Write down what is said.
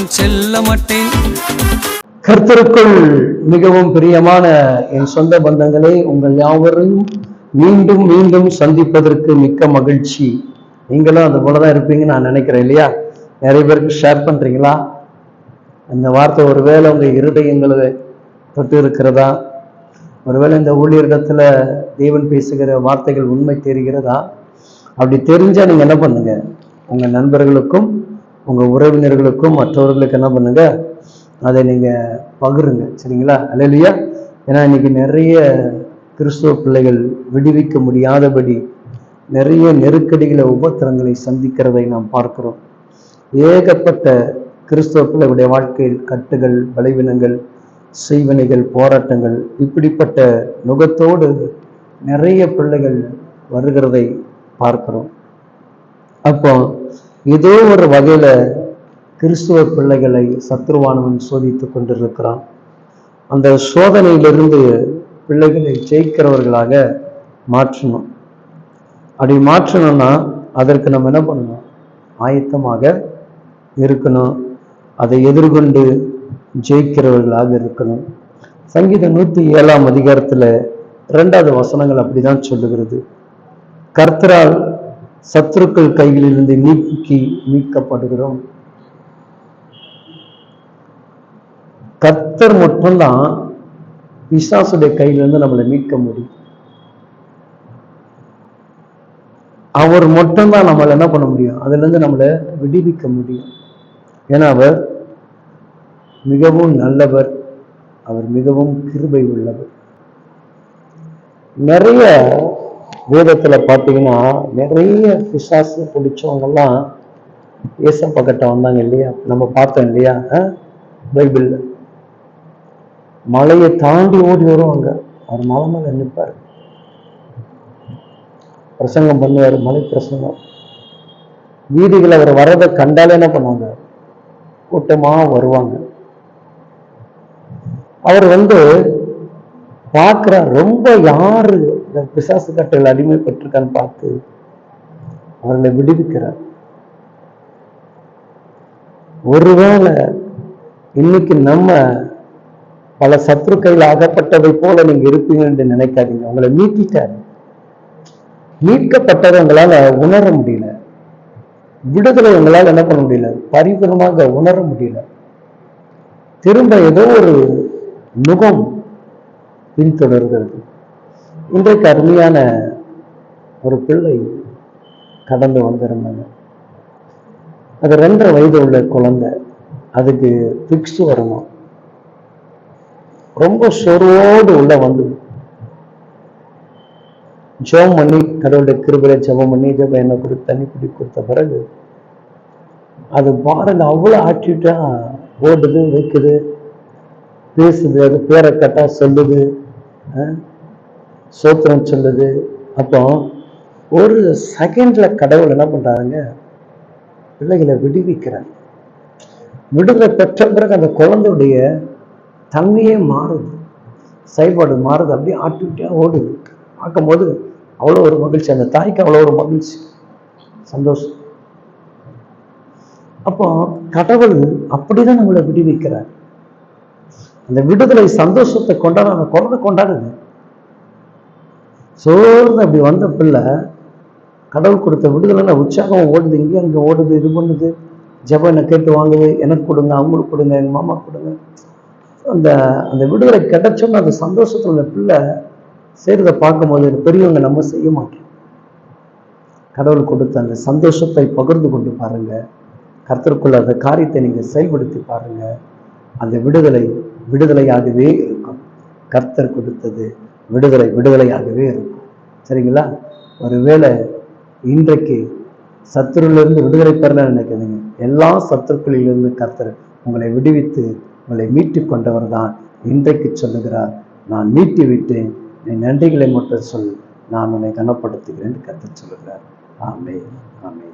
மாட்டேன். கர்த்தருக்குள் மிகவும் பிரியமான என் சொந்த பந்தங்களே உங்கள் யாவரையும் மீண்டும் மீண்டும் சந்திப்பதற்கு மிக்க மகிழ்ச்சி. நீங்களும் அது போலதான் இருப்பீங்கன்னு நான் நினைக்கிறேன் இல்லையா? நிறைய பேருக்கு ஷேர் பண்றீங்களா? இந்த வார்த்தை ஒருவேளை உங்க இருதயங்களை தொட்டு இருக்கிறதா? ஒருவேளை இந்த ஊழியரிடத்துல தேவன் பேசுகிற வார்த்தைகள் உண்மை தெரிகிறதா? அப்படி தெரிஞ்சா நீங்க என்ன பண்ணுங்க? உங்க நண்பர்களுக்கும் உங்கள் உறவினர்களுக்கும் மற்றவர்களுக்கு என்ன பண்ணுங்க? அதை நீங்கள் பகிருங்க. சரிங்களா? அல்லையா ஏன்னா இன்னைக்கு நிறைய கிறிஸ்துவ பிள்ளைகள் விடுவிக்க முடியாதபடி நிறைய நெருக்கடிகளை உபத்திரங்களை சந்திக்கிறதை நாம் பார்க்கிறோம். ஏகப்பட்ட கிறிஸ்துவ பிள்ளைகளுடைய வாழ்க்கையில் கட்டுகள் பலவீனங்கள் செய்வனைகள் போராட்டங்கள் இப்படிப்பட்ட நுகத்தோடு நிறைய பிள்ளைகள் வருகிறதை பார்க்கிறோம். அப்போ ஏதோ ஒரு வகையில் கிறிஸ்துவ பிள்ளைகளை சத்ருவானவன் சோதித்துக் கொண்டிருக்கிறான். அந்த சோதனையிலிருந்து பிள்ளைகளை ஜெயிக்கிறவர்களாக மாற்றணும். அப்படி மாற்றணும்னா அதற்கு நம்ம என்ன பண்ணணும்? ஆயத்தமாக இருக்கணும். அதை எதிர்கொண்டு ஜெயிக்கிறவர்களாக இருக்கணும். சங்கீதம் நூற்றி ஏழாம் அதிகாரத்தில் ரெண்டாவது வசனங்கள் அப்படிதான் சொல்லுகிறது. கர்த்தரால் சத்துருக்கள் கைகளிலிருந்து நீக்கி மீட்கப்படுகிறோம். கர்த்தர் மட்டும்தான் பிசாசுடைய கையிலிருந்து நம்மளை மீட்க முடியும். அவர் மட்டும்தான் நம்மளை என்ன பண்ண முடியும்? அதுல இருந்து நம்மளை விடுவிக்க முடியும். ஏன்னா அவர் மிகவும் நல்லவர். அவர் மிகவும் கிருபை உள்ளவர். நிறைய வேதத்துல பார்த்தீங்கன்னா நிறைய பிசாசு பிடிச்சவங்கெல்லாம் ஏசப்பா கிட்ட வந்தாங்க இல்லையா? நம்ம பார்த்தோம் இல்லையா? பைபிள்ல மலையை தாண்டி ஓடி வருவாங்க. அவர் மலை மேல நிற்பார் பிரசங்கம் பண்ணுவார் மலை பிரசங்கம். வீதிகள் அவர் வரதை கண்டாலே என்ன பண்ணுவாங்க? கூட்டமா வருவாங்க. அவர் வந்து பார்க்குற ரொம்ப யாரு பிசாசு கட்டையில் அடிமைப்பட்டிருக்கான்னு பார்த்து அவர்களை விடுவிக்கிறார். ஒருவேளை இன்னைக்கு நம்ம பல சத்துருக்கையில் அகப்பட்டதை போல நீங்க இருப்பீங்க என்று நினைக்காதீங்க. உங்களை மீட்டிட்டாரு மீட்கப்பட்டதை உங்களால உணர முடியல. விடுதலை உங்களால் என்ன பண்ண முடியல? பரிபூர்ணமாக உணர முடியல. திரும்ப ஏதோ ஒரு முகம் பின்தொடர்கிறது. இன்றைக்கு அருமையான ஒரு பிள்ளை கடந்து வந்திருந்தாங்க அது ரெண்டரை வயது உள்ள குழந்தை. அதுக்கு பிக்ஸ் வரணும். ரொம்ப சொருவோடு உள்ள வந்து ஜெபம் பண்ணி கடவுளுடைய கிருபையில ஜெபம் பண்ணி ஜெபம் என்ன கொடுத்து தண்ணி குடி கொடுத்த பிறகு அது பாருங்க அவ்வளோ ஆட்டிட்டா ஓடுது வைக்குது பேசுது அது பேரை கட்டா சொல்லுது அஹ், சோத்திரம் சொல்லுது. அப்போ ஒரு செகண்ட்ல கடவுள் என்ன பண்றாங்க பிள்ளைகளை விடுவிக்கிறாங்க விடுதலை பெற்ற பிறகு அந்த குழந்தையுடைய தன்மையே மாறுது. செயல்பாடு மாறுது. அப்படியே ஆட்டிவிட்டியா ஓடுது. பார்க்கும்போது அவ்வளோ ஒரு மகிழ்ச்சி. அந்த தாய்க்கு அவ்வளோ ஒரு மகிழ்ச்சி. சந்தோஷம். அப்போ கடவுள் அப்படிதான் நம்மளை விடுவிக்கிறார். அந்த விடுதலை சந்தோஷத்தை கொண்டாட அந்த குழந்தை கொண்டாடுது. சோர்ந்து அப்படி வந்த பிள்ளை கடவுள் கொடுத்த விடுதலை உற்சாகம் ஓடுது. இங்கே அங்கே ஓடுது இது பண்ணுது. ஜெபம் என்ன கேட்டு வாங்குது. எனக்கு கொடுங்க அவங்களுக்கு கொடுங்க எங்கள் மாமா கொடுங்க. அந்த அந்த விடுதலை கிடைச்சோன்னு அந்த சந்தோஷத்தில் அந்த பிள்ளை செய்கிறத பார்க்கும்போது இது பெரியவங்க நம்ம செய்ய மாட்டோம். கடவுள் கொடுத்த அந்த சந்தோஷத்தை பகிர்ந்து கொண்டு பாருங்கள் கர்த்தருக்குள்ள அந்த காரியத்தை நீங்கள் செயல்படுத்தி பாருங்கள் அந்த விடுதலை விடுதலையாகவே இருக்கும். கர்த்தர் கொடுத்தது விடுதலை விடுதலையாகவே இருக்கும். சரிங்களா? ஒருவேளை இன்றைக்கு சத்துருவிலிருந்து விடுதலை பெறல நினைக்கிறீங்க எல்லா சத்துருக்களிலிருந்து கர்த்தர் உங்களை விடுவித்து உங்களை மீட்டு கொண்டவர் தான் இன்றைக்கு சொல்லுகிறார். நான் மீட்டி விட்டேன் நீ நன்றிகளை மட்டும் சொல். நான் உன்னை கனப்படுத்துகிறேன் கர்த்தர் சொல்லுகிறார். ஆமே ஆமே